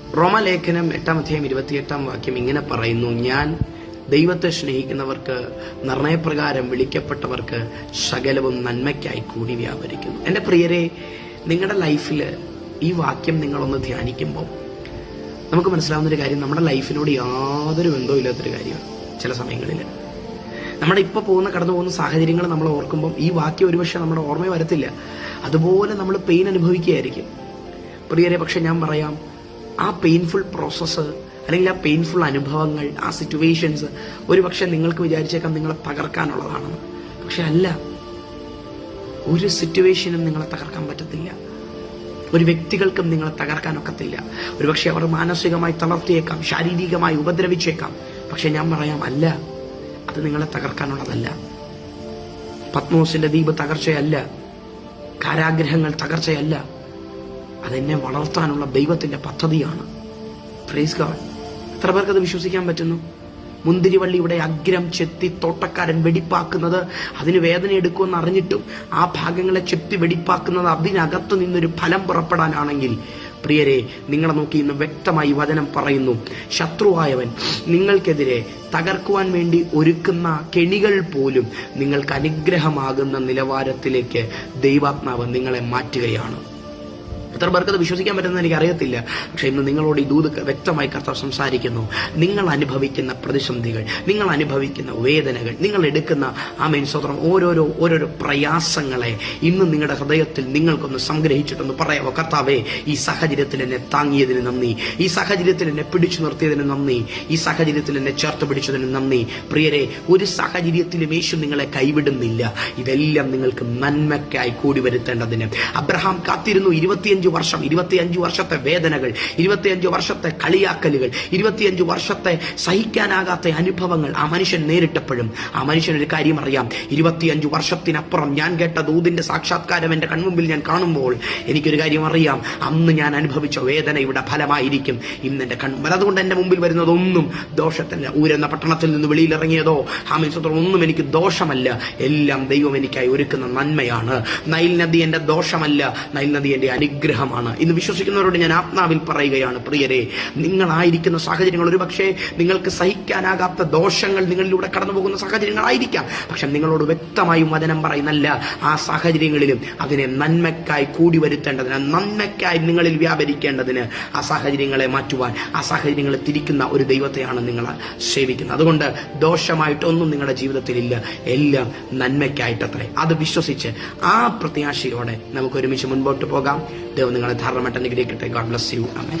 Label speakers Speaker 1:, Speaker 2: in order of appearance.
Speaker 1: റോമലേഖനം എട്ടാം അധ്യായം ഇരുപത്തിയെട്ടാം വാക്യം ഇങ്ങനെ പറയുന്നു ഞാൻ ദൈവത്തെ സ്നേഹിക്കുന്നവർക്ക് നിർണയപ്രകാരം വിളിക്കപ്പെട്ടവർക്ക് സകലവും നന്മയ്ക്കായി കൂടി വ്യാപരിക്കുന്നു. എന്റെ പ്രിയരെ നിങ്ങളുടെ ലൈഫിൽ ഈ വാക്യം നിങ്ങളൊന്ന് ധ്യാനിക്കുമ്പോൾ നമുക്ക് മനസ്സിലാവുന്ന ഒരു കാര്യം നമ്മുടെ ലൈഫിനോട് യാതൊരു ബന്ധവും ഇല്ലാത്തൊരു കാര്യമാണ് ചില സമയങ്ങളിൽ. നമ്മുടെ ഇപ്പോൾ പോകുന്ന കടന്നു പോകുന്ന സാഹചര്യങ്ങൾ നമ്മൾ ഓർക്കുമ്പോൾ ഈ വാക്യം ഒരുപക്ഷെ നമ്മുടെ ഓർമ്മ വരത്തില്ല. അതുപോലെ നമ്മൾ പെയിൻ അനുഭവിക്കുകയായിരിക്കും. പ്രിയരെ പക്ഷെ ഞാൻ പറയാം ആ പെയിൻഫുൾ പ്രോസസ്സ് അല്ലെങ്കിൽ ആ പെയിൻഫുൾ അനുഭവങ്ങൾ ആ സിറ്റുവേഷൻസ് ഒരുപക്ഷെ നിങ്ങൾക്ക് വിചാരിച്ചേക്കാം നിങ്ങളെ തകർക്കാനുള്ളതാണെന്ന് പക്ഷെ അല്ല ഒരു സിറ്റുവേഷനും നിങ്ങളെ തകർക്കാൻ പറ്റത്തില്ല. ഒരു വ്യക്തികൾക്കും നിങ്ങളെ തകർക്കാൻ ഒക്കത്തില്ല. ഒരുപക്ഷെ അവർ മാനസികമായി തളർത്തിയേക്കാം ശാരീരികമായി ഉപദ്രവിച്ചേക്കാം. പക്ഷെ ഞാൻ പറയാം അല്ല അത് നിങ്ങളെ തകർക്കാനുള്ളതല്ല. പത്മോസിന്റെ ദ്വീപ് തകർച്ചയല്ല കാരാഗ്രഹങ്ങൾ തകർച്ചയല്ല. അതെന്നെ വളർത്താനുള്ള ദൈവത്തിന്റെ പദ്ധതിയാണ്. പ്രൈസ് ഗാഡ് എത്ര പേർക്ക് അത് വിശ്വസിക്കാൻ പറ്റുന്നു? മുന്തിരിവള്ളിയുടെ അഗ്രം ചെത്തി തോട്ടക്കാരൻ വെടിപ്പാക്കുന്നത് അതിന് വേദന എടുക്കുമെന്ന് അറിഞ്ഞിട്ടും ആ ഭാഗങ്ങളെ ചെത്തി വെടിപ്പാക്കുന്നത് അതിനകത്ത് നിന്നൊരു ഫലം പുറപ്പെടാനാണെങ്കിൽ പ്രിയരെ നിങ്ങളെ നോക്കി ഇന്ന് വ്യക്തമായി വചനം പറയുന്നു. ശത്രുവായവൻ നിങ്ങൾക്കെതിരെ തകർക്കുവാൻ വേണ്ടി ഒരുക്കുന്ന കെണികൾ പോലും നിങ്ങൾക്ക് അനുഗ്രഹമാകുന്ന നിലവാരത്തിലേക്ക് ദൈവാത്മാവ് നിങ്ങളെ മാറ്റുകയാണ്. എത്ര അത് വിശ്വസിക്കാൻ പറ്റുന്ന എനിക്ക് അറിയത്തില്ല പക്ഷെ ഇന്ന് നിങ്ങളോട് ഈ ദൂത് വ്യക്തമായി കർത്താവ് സംസാരിക്കുന്നു. നിങ്ങൾ അനുഭവിക്കുന്ന പ്രതിസന്ധികൾ നിങ്ങൾ അനുഭവിക്കുന്ന വേദനകൾ നിങ്ങൾ എടുക്കുന്ന ആ മെയിൻ സ്വതന്ത്രം ഓരോരോ ഓരോരോ പ്രയാസങ്ങളെ ഇന്ന് നിങ്ങളുടെ ഹൃദയത്തിൽ നിങ്ങൾക്കൊന്ന് സംഗ്രഹിച്ചിട്ടൊന്ന് പറയാമോ കർത്താവേ ഈ സാഹചര്യത്തിൽ എന്നെ താങ്ങിയതിന് നന്ദി. ഈ സാഹചര്യത്തിൽ എന്നെ പിടിച്ചു നിർത്തിയതിന് നന്ദി. ഈ സാഹചര്യത്തിൽ എന്നെ ചേർത്ത് പിടിച്ചതിന് നന്ദി. പ്രിയരെ ഒരു സാഹചര്യത്തിലും യേശു നിങ്ങളെ കൈവിടുന്നില്ല. ഇതെല്ലാം നിങ്ങൾക്ക് നന്മയ്ക്കായി കൂടി വരുത്തേണ്ടതിന്. അബ്രഹാം കാത്തിരുന്നു ഇരുപത്തിയഞ്ച് വർഷം ഇരുപത്തിയഞ്ച് വർഷത്തെ വേദനകൾ ഇരുപത്തിയഞ്ച് വർഷത്തെ കളിയാക്കലുകൾ ഇരുപത്തിയഞ്ച് വർഷത്തെ സഹിക്കാനാകാത്ത അനുഭവങ്ങൾ ആ മനുഷ്യൻ നേരിട്ടപ്പോഴും. ആ മനുഷ്യൻ ഒരു കാര്യം അറിയാം. ഇരുപത്തിയഞ്ച് വർഷത്തിനപ്പുറം ഞാൻ കേട്ട ദൂതിന്റെ സാക്ഷാത്കാരം എന്റെ കൺമുമ്പിൽ ഞാൻ കാണുമ്പോൾ എനിക്കൊരു കാര്യം അറിയാം. അന്ന് ഞാൻ അനുഭവിച്ച വേദന ഇവിടെ ഫലമായിരിക്കും. ഇന്ന് എന്റെ കൺമുമ്പിൽ അതുകൊണ്ട് എന്റെ മുമ്പിൽ വരുന്നതൊന്നും ദോഷത്തില്ല ഊരെന്ന പട്ടണത്തിൽ നിന്ന് വെളിയിലിറങ്ങിയതോ ഹാമിസ്വത്രം ഒന്നും എനിക്ക് ദോഷമല്ല. എല്ലാം ദൈവം എനിക്കായി ഒരുക്കുന്ന നന്മയാണ്. നൈൽ നദി എന്റെ ദോഷമല്ല. നൈൽ നദി എന്റെ അനുഗ്രഹമാണ് ഇന്ന് വിശ്വസിക്കുന്നവരോട് ഞാൻ ആത്മാവിൽ പറയുകയാണ് പ്രിയരെ നിങ്ങളായിരിക്കുന്ന സാഹചര്യങ്ങൾ ഒരു പക്ഷേ നിങ്ങൾക്ക് സഹിക്കാനാകാത്ത ദോഷങ്ങൾ നിങ്ങളിലൂടെ കടന്നു പോകുന്ന സാഹചര്യങ്ങളായിരിക്കാം. പക്ഷെ നിങ്ങളോട് വ്യക്തമായും വചനം പറയുന്നല്ല ആ സാഹചര്യങ്ങളിലും അതിനെ നന്മയ്ക്കായി കൂടി വരുത്തേണ്ടതിന് നന്മയ്ക്കായി നിങ്ങളിൽ വ്യാപരിക്കേണ്ടതിന് ആ സാഹചര്യങ്ങളെ മാറ്റുവാൻ ആ സാഹചര്യങ്ങളെ തിരിക്കുന്ന ഒരു ദൈവത്തെയാണ് നിങ്ങൾ സേവിക്കുന്നത്. അതുകൊണ്ട് ദോഷമായിട്ടൊന്നും നിങ്ങളുടെ ജീവിതത്തിലില്ല എല്ലാം നന്മയ്ക്കായിട്ടത്രേ. അത് വിശ്വസിച്ച് ആ പ്രത്യാശയോടെ നമുക്ക് ഒരുമിച്ച് മുൻപോട്ട് പോകാം. ദൈവം നിങ്ങളെ ധാരണമായിട്ട് അനുഗ്രഹിക്കട്ടെ. God bless you Amey